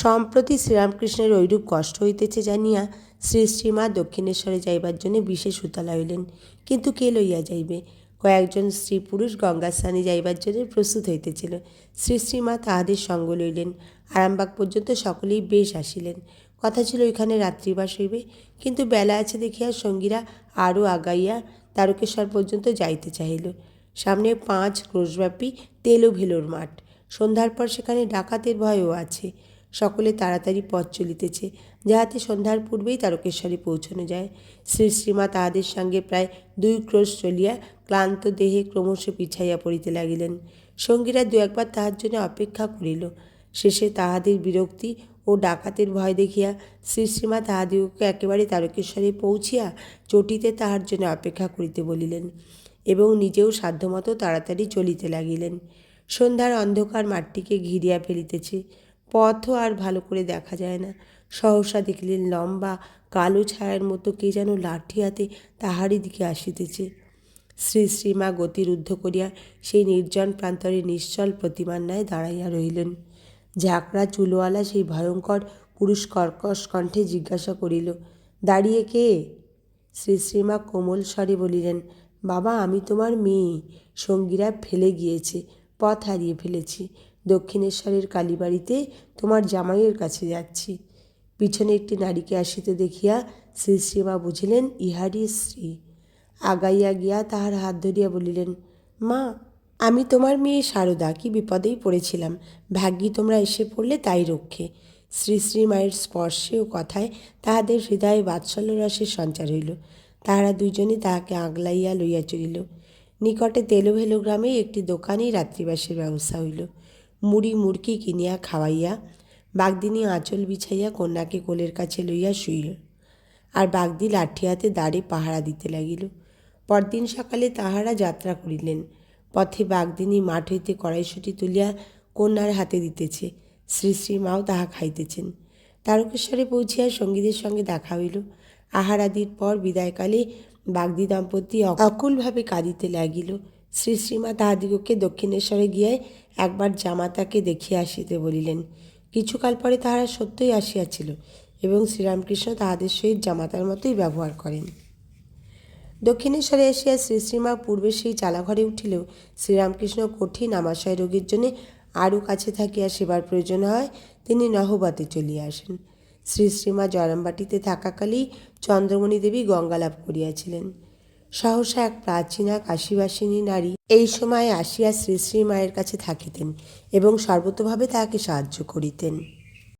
সম্প্রতি শ্রীরামকৃষ্ণের ঐরূপ কষ্ট হইতেছে জানিয়া শ্রী শ্রীমা দক্ষিণেশ্বরে যাইবার জন্য বিশেষ উতলা হইলেন। কিন্তু কে লইয়া যাইবে? কয়েকজন স্ত্রী পুরুষ গঙ্গা যাইবার জন্য প্রস্তুত হইতেছিল। শ্রী শ্রীমা তাহাদের সঙ্গ লইলেন। আরামবাগ পর্যন্ত সকলেই বেশ আসিলেন। কথা ছিল ওইখানে রাত্রিবাস হইবে। কিন্তু বেলা আছে দেখিয়া সঙ্গীরা আরও আগাইয়া তারকেশ্বর পর্যন্ত যাইতে চাহিল। সামনে পাঁচ ক্রোশব্যাপী তেল ভেলোর মাঠ। সন্ধ্যার পর সেখানে ডাকাতের ভয়ও আছে। সকলে তাড়াতাড়ি পথ চলিতেছে, যাহাতে সন্ধ্যার পূর্বেই তারকেশ্বরে পৌঁছানো যায়। শ্রী শ্রীমা তাহাদের সঙ্গে প্রায় দুই ক্রোশ চলিয়া ক্লান্ত দেহে ক্রমশ পিছাইয়া পড়িতে লাগিলেন। সঙ্গীরা দু একবার তাহার জন্য অপেক্ষা করিল। শেষে তাহাদের বিরক্তি ও ডাকাতের ভয় দেখিয়া শ্রী শ্রীমা তাহাদিগকে একেবারে তারকেশ্বরে পৌঁছিয়া চটিতে তাহার জন্য অপেক্ষা করিতে বলিলেন এবং নিজেও সাধ্যমতো তাড়াতাড়ি চলিতে লাগিলেন। সন্ধ্যার অন্ধকার মাঠটিকে ঘিরিয়া ফেলিতেছে। পথও আর ভালো করে দেখা যায় না। সহসা দেখিলেন লম্বা, কালো ছায়ার মতো কে যেন লাঠি হাতে তাহারই দিকে আসিতেছে। শ্রী শ্রীমা গতিরুদ্ধ করিয়া সেই নির্জন প্রান্তরে নিশ্চল প্রতিমার ন্যায় দাঁড়াইয়া রহিলেন। ঝাঁকড়া চুলওয়ালা সেই ভয়ঙ্কর পুরুষ কর্কশ কণ্ঠে জিজ্ঞাসা করিল, দাঁড়িয়ে কে? শ্রী শ্রীমা কোমল স্বরে বলিলেন, বাবা, আমি তোমার মেয়ে। সঙ্গীরা ফেলে গিয়েছে, পথ হারিয়ে ফেলেছি। দক্ষিণেশ্বরের কালীবাড়িতে তোমার জামাইয়ের কাছে যাচ্ছি। পিছনে একটি নারীকে আসিতে দেখিয়া শ্রী শ্রীমা বুঝিলেন, ইহারই স্ত্রী। আগাইয়া গিয়া তাহার হাত ধরিয়া বলিলেন, মা, আমি তোমার মেয়ে সারদা, কি বিপদেই পড়েছিলাম। ভাগ্যি তোমরা এসে পড়লে তাই রক্ষে শ্রী শ্রী মায়ের স্পর্শে ও কথায় তাহাদের হৃদয়ে বাৎসল্য রসের সঞ্চার হইল। তাহারা দুইজনে তাহাকে আগলাইয়া লইয়া চলিল। নিকটে তেলোভেলো গ্রামে একটি দোকানেই রাত্রিবাসের ব্যবস্থা হইল। মুড়ি মুড়কি কিনিয়া খাওয়াইয়া বাগদিনী আঁচল বিছাইয়া কন্যাকে কোলের কাছে লইয়া শুইল। আর বাগদি লাঠি হাতে দাঁড়ে পাহারা দিতে লাগিল। পরদিন সকালে তাহারা যাত্রা করিলেন। পথে বাগদিনী মাঠ হইতে কড়াইশুটি তুলিয়া কন্যার হাতে দিতেছে। শ্রী শ্রীমাও তাহা খাইতেছেন। তারকেশ্বরে পৌঁছিয়া সঙ্গীদের সঙ্গে দেখা হইল। আহারাদির পর বিদায়কালে বাগদি দম্পতি অকুলভাবে কাঁদিতে লাগিল। শ্রী শ্রীমা তাহাদিগকে দক্ষিণেশ্বরে গিয়ে একবার জামাতাকে দেখিয়া আসিতে বলিলেন। কিছুকাল পরে তাহারা সত্যই আসিয়াছিল এবং শ্রীরামকৃষ্ণ তাহাদের সহিত জামাতার মতোই ব্যবহার করেন। দক্ষিণেশ্বরে আসিয়া শ্রী শ্রীমা পূর্বে সেই চালাঘরে উঠিলেও শ্রীরামকৃষ্ণ কঠিন আমাশয় রোগীর জন্যে আরও কাছে থাকিয়া সেবার প্রয়োজন হয়, তিনি নহবতে চলিয়া আসেন। শ্রী শ্রীমা জয়রামবাটিতে থাকাকালেই চন্দ্রমণি দেবী গঙ্গালাভ করিয়াছিলেন। সহসা এক প্রাচীনা কাশীবাসিনী নারী এই সময় আসিয়া শ্রী শ্রী মায়ের কাছে থাকিতেন এবং সর্বতোভাবে তাহাকে সাহায্য করিতেন।